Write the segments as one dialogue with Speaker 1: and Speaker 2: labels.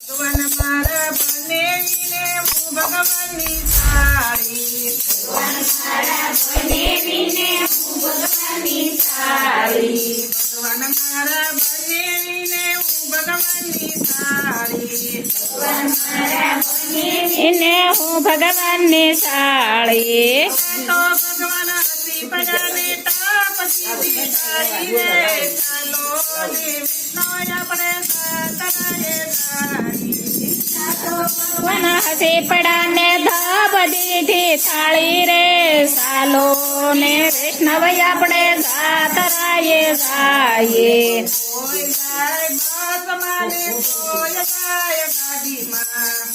Speaker 1: ભગવાન મારા બનેવીને હું ભગવાનની સાળી ભગવાન મારા બનેવીને હું ભગવાનની સાળી
Speaker 2: એને હું ભગવાનની સાળી
Speaker 1: તો ભગવાન હસી પડાને તાપસી સાળી રે ચાલો ને વિષ્ણુ આપણે સાતરાએ સાળી
Speaker 2: ભગવાન હસી પડાને ધાબ દીધી થાળી રે સાલો ને વૈષ્ણવ આપણે જાતરાએ સાયે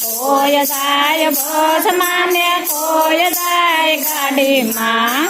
Speaker 1: કોય જાય
Speaker 2: બસ માને કોય જાય ગાડીમાં.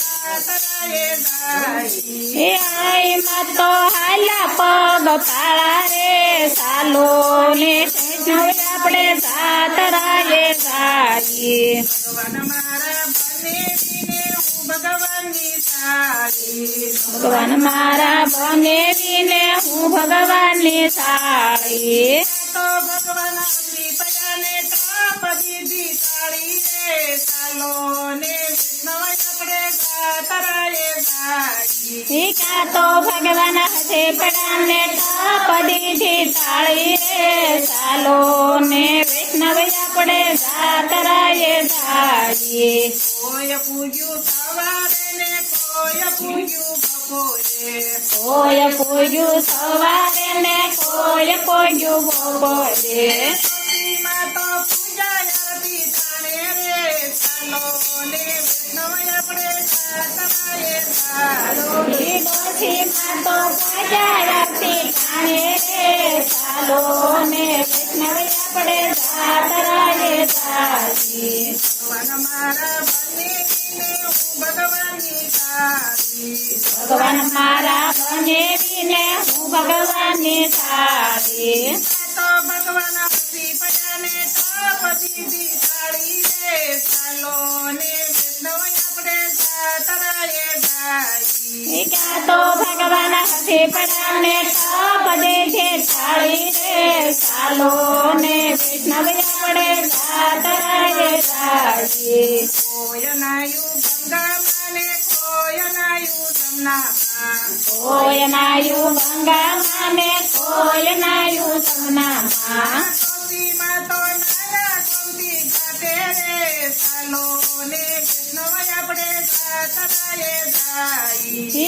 Speaker 1: સાતરાએ જાય
Speaker 2: એ આઈમાં તો હાલા પગ પાળા રે સાલો ને વૈષ્ણવ આપણે જાતરાએ જાઈએ
Speaker 1: ભગવાન મારા બનેવીને હું ભગવાનની સાળી
Speaker 2: ભગવાન મારા બનેવીને હું ભગવાનની સાળી.
Speaker 1: તો ભગવાન પયાને તાપ દીધી રે ચાલો ને વિષ્ણુ આપણે ગાતરાએ ગાઈ
Speaker 2: તો ભગવાન હશે પડાને ટાપ દીધી તાળી રે ચાલો ને વૈષ્ણવ આપણે જાતરાએ જાઈએ
Speaker 1: કોય પૂજ્યું સવારે ને કોઈ પૂજ્યું બપોરે.
Speaker 2: કોઈ પૂજ્યું સવારે ને કોઈ પૂજ્યું બપોરે.
Speaker 1: તો પૂજા આરતી થાણે રે ચાલો ને વિષ્ણુ આપણે ગાતરાએ ગાઈ
Speaker 2: ઈ ડોશીમાં તો પજારતી ઠાણે રે ચાલો ને વૈષ્ણવ આપણે જાતરાએ જાઈએ
Speaker 1: ભગવાન મારા હું ભગવાનની સારી
Speaker 2: ભગવાન મારા હું ભગવાનની સારી ક્યાં તો ભગવાન હસે તપ છે થાળી રે. ચાલો ને વૈષ્ણવ આપણે જાતરાએ જાઈએ
Speaker 1: કોઈ નાયું ગંગા માને કોઈ નાયું જમનામાં
Speaker 2: કોઈ નાયું ગંગા માને કોઈ નાયું સમનામાં
Speaker 1: કોસીમાં તો નાયા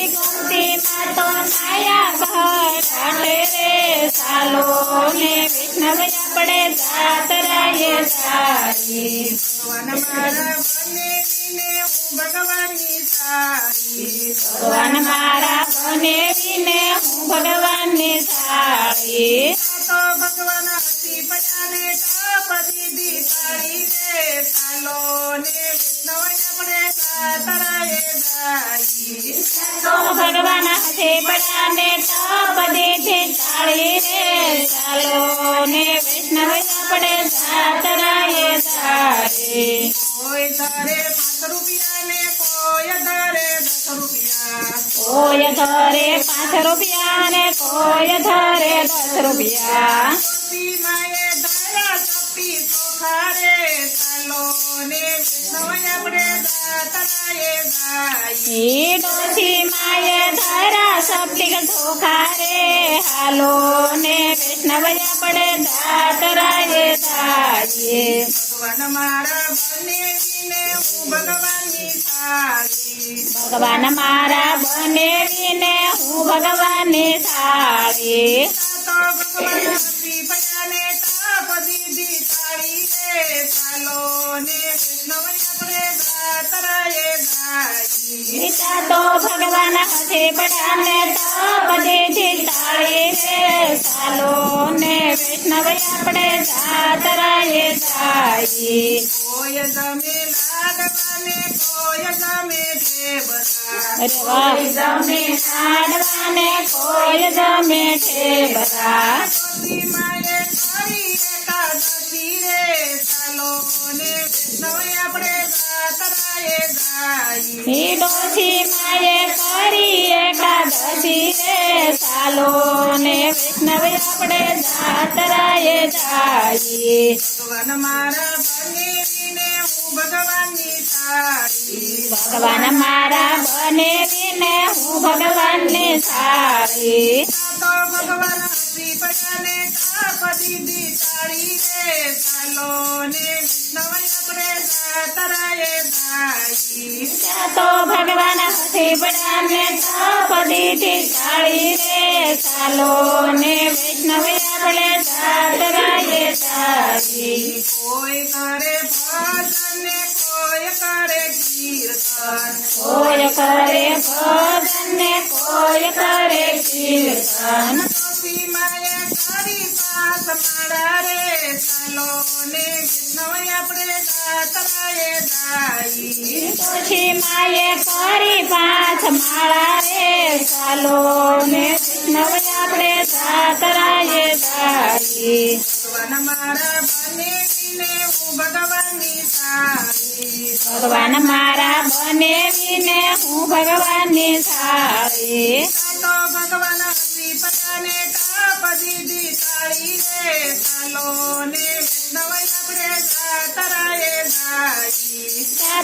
Speaker 1: ગોમતી
Speaker 2: તો માયા ઘાટે રે વૈષ્ણવ આપણે જાતરાએ જાઈએ
Speaker 1: ભગવાન મારા બનેવીને હું ભગવાનની સારી.
Speaker 2: ભગવાન મારા બનેવીને
Speaker 1: તો ભગવાન હસી પજાને તાપ દીધી સાડી રે સાલો ને વિષ્ણુ આપણે સાતરાએ ગાઈ.
Speaker 2: તો ભગવાન હસે પડાને તપ
Speaker 1: ચપ્પી ચોખા રે ચાલો ને વિષ્ણુ આપણે સાતરાએ ગાઈ
Speaker 2: ડોશી માએ ધરા સપ્તિક ધોખા રે હાલો ને વૈષ્ણવ આપણે જાતરાએ જાઈએ.
Speaker 1: ભગવાન મારા હું ભગવાનની સારી.
Speaker 2: ભગવાન મારા બનેવીને હું ભગવાનની સારી.
Speaker 1: તો ભગવાન શ્રી પજાને તાપ દીધી સાડી
Speaker 2: પિતા તો ભગવાન હસે પડાને તપ દેજી તાળી રે સાલો ને વૈષ્ણવ આપણે જાતરાએ જાઈએ
Speaker 1: કોય ગમે લાડવાને કોય ગમે દેવતા.
Speaker 2: અરે વાહ. સાડવાને કોઈ ગમે છે
Speaker 1: મારે કરી
Speaker 2: ડોશી માએ કરી એકાદશી રે ચાલો ને વૈષ્ણવ આપણે જાતરાએ જાઈએ
Speaker 1: ભગવાન મારા સાડી
Speaker 2: ભગવાન મારા બનેવીને હું ભગવાનને સારી.
Speaker 1: તો ભગવાન શ્રી પજાને કાપ દીતાળી રે ચાલો ને વૈષ્ણવ આપણે જાતરાએ જાય
Speaker 2: તો ભગવાન હસી પડાને તપ દીધી ચાળી રે ચાલો ને વૈષ્ણવ આપણે જાતરાએ જાઈએ
Speaker 1: મારા રે ચાલો ને વૈષ્ણવ આપણે જાતરાએ જાય
Speaker 2: પછી માએ કરી પાંચ માળા રે ચાલો ને વૈષ્ણવ આપણે જાતરાએ જાઈએ
Speaker 1: ભગવાન મારા બનેવીને હું ભગવાનની સારી.
Speaker 2: ભગવાન મારા બનેવીને હું ભગવાનની સારી.
Speaker 1: તો ભગવાન શ્રી પદાને કાપ દીધી.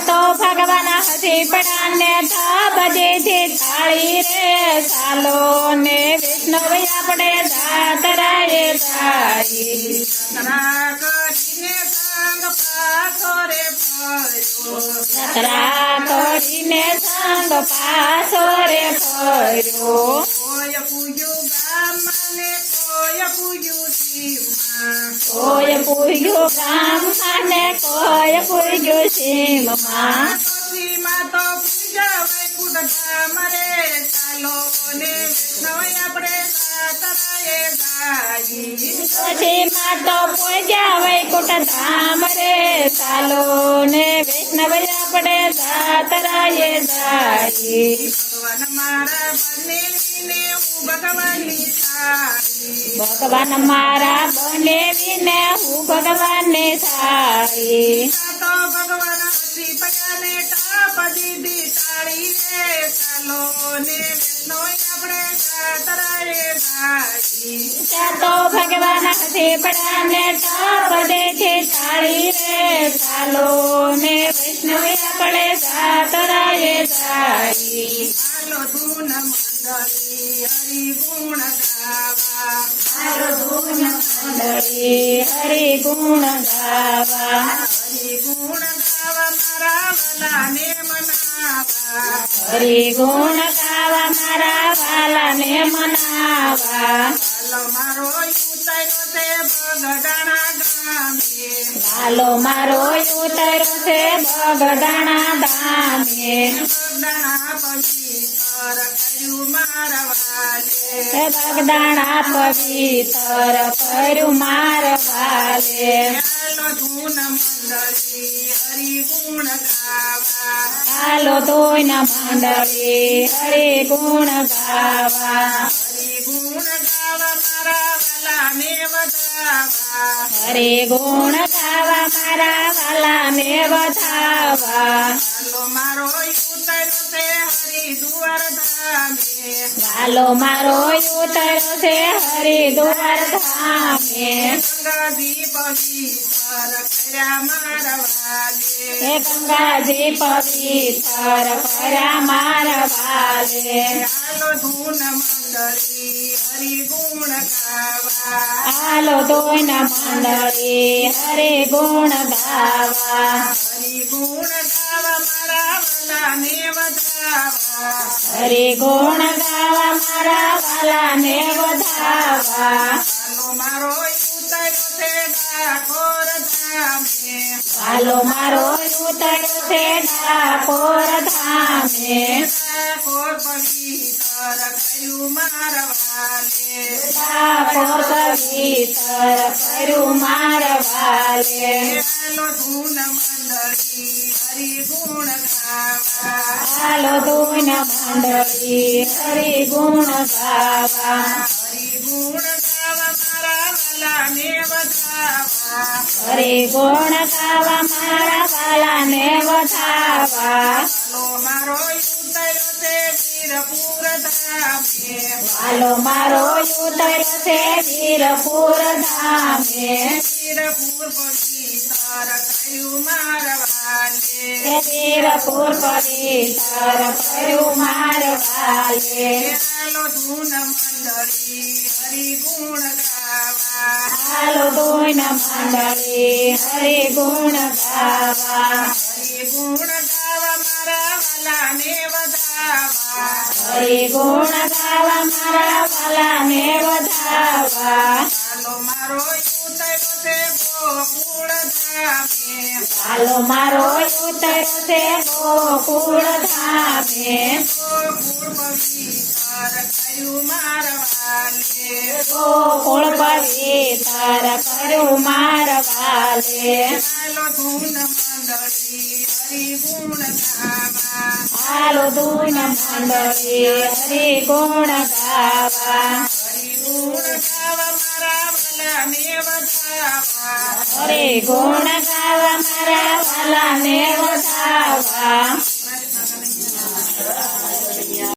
Speaker 2: તો ભગવાન હસી પડાને દીધી થાળી રે ચાલો ને આપણે જાતરાએ જાઈએ
Speaker 1: સતરા કરીને સંગ પાછો રે ફર્યો. કોઈ પૂજ્યું સીમા
Speaker 2: કોઈ પૂગ્યું ગામ અને કોઈ પૂગ્યું સીમમાં
Speaker 1: સીમા તો પૂજા વૈકુંઠ ધામ રે ચાલો ને વૈષ્ણવ આપણે સાતરાએ ગાઈ
Speaker 2: પછી માં તો પૂજ્યા વૈકુંઠ ધામ રે ચાલો ને વૈષ્ણવ આપણે જાતરાએ જાઈએ
Speaker 1: ભગવાન મારા બનેવીને હું ભગવાનની સારી
Speaker 2: ભગવાન મારા બને વિને હું ભગવાનને સારી
Speaker 1: તો ભગવાન શ્રી પયાને તાપ દીધી તાળી રે ચાલો ને આપણે ગાઈ
Speaker 2: ત્યાં તો ભગવાન હસી પડાને ટાપ દે છે તાળી રે ચાલો ને વૈષ્ણવે આપણે જાતરાએ જાઈ
Speaker 1: ચાલો તું મંડળી હરિ ગુણ
Speaker 2: હરિ ગુણ ગાવા
Speaker 1: હરે ગુણ ગાવા મારા વલાને મનાવા
Speaker 2: હરે ગુણ ગાવા મારા વાલાને મનાવા
Speaker 1: મારો ઉતરો તે બગડાણા ગામે
Speaker 2: લાલો મારો ઉતરો તે બગડાણા દામે
Speaker 1: બગડાણા પવિત્ર વાલે
Speaker 2: બગદાણા પવિત્ર કર્યું મારવાલે
Speaker 1: હાલો ધૂન મંડળી હરિ ગુણ ગાવા.
Speaker 2: ન હરે ગુણ ગાવા.
Speaker 1: હરિ ગુણ ગાવા મારા
Speaker 2: મારા વાલાને વધાવા
Speaker 1: મારો
Speaker 2: વાલો મારો ઉતર છે હરિદ્વાર ધામે. હે ગંગાજી પવિત્ર કર્યા માર વાલે
Speaker 1: હાલો ધૂન મંડળી હરિ ગુણ ગાવા.
Speaker 2: હાલો તોય મંડળી હરે ગુણ ગાવા.
Speaker 1: હરિ ગુણ ગાવા મારા વાલાને વધાવા.
Speaker 2: હરે ગુણ ગાવા મારા વાલાને વધાવા.
Speaker 1: મારો
Speaker 2: વાલો મારો ઉતર્યો છે ડાકોર ધામે
Speaker 1: ડાકોર પવિત્ર કર્યું મારા વાલે
Speaker 2: ડાકોર પવિત્ર કર્યું માર
Speaker 1: હાલો ધૂન મંડળી હરિ ગુણ ગાવા.
Speaker 2: હાલો તું મંડળી હરે ગુણ ગાવા.
Speaker 1: હરિ ગુણ ગાવા મારા વધાવા
Speaker 2: હરે ગુણ ગાવા મારા વાલાને વધાવા.
Speaker 1: હાલો મારો ઉતર્યો છે વીરપુર ધામે.
Speaker 2: વાલો મારો ઉતર્યો છે વીરપુર ધામે.
Speaker 1: વીરપુર પવિત્ર કયું મારવાને
Speaker 2: હે વીરપુર પવિત્ર કર્યું મારવાલે.
Speaker 1: હાલો ધૂન મંડળી હરિ ગુણ
Speaker 2: હાલો ગુણ મંડળી હરે ગુણ ગાવા
Speaker 1: હરે ગુણ ગાવા મારા વાલાને વધાવા.
Speaker 2: હરે ગુણ ગાવા મારા વાલાને વધાવા.
Speaker 1: હાલો મારો ઉતર્યો છે ગોકુળ ધામે.
Speaker 2: હાલો મારો ઉતર્યો છે ગોકુળ ધામે.
Speaker 1: ગોકુળ પવિત્ર
Speaker 2: ગોકુળ પગે તાર કર્યું મારવાલે
Speaker 1: હાલો ધૂન મંડળી હરી ગુણ ગાવા
Speaker 2: હરે ગુણ ગાવા
Speaker 1: મારા
Speaker 2: વાલા ને વધાવા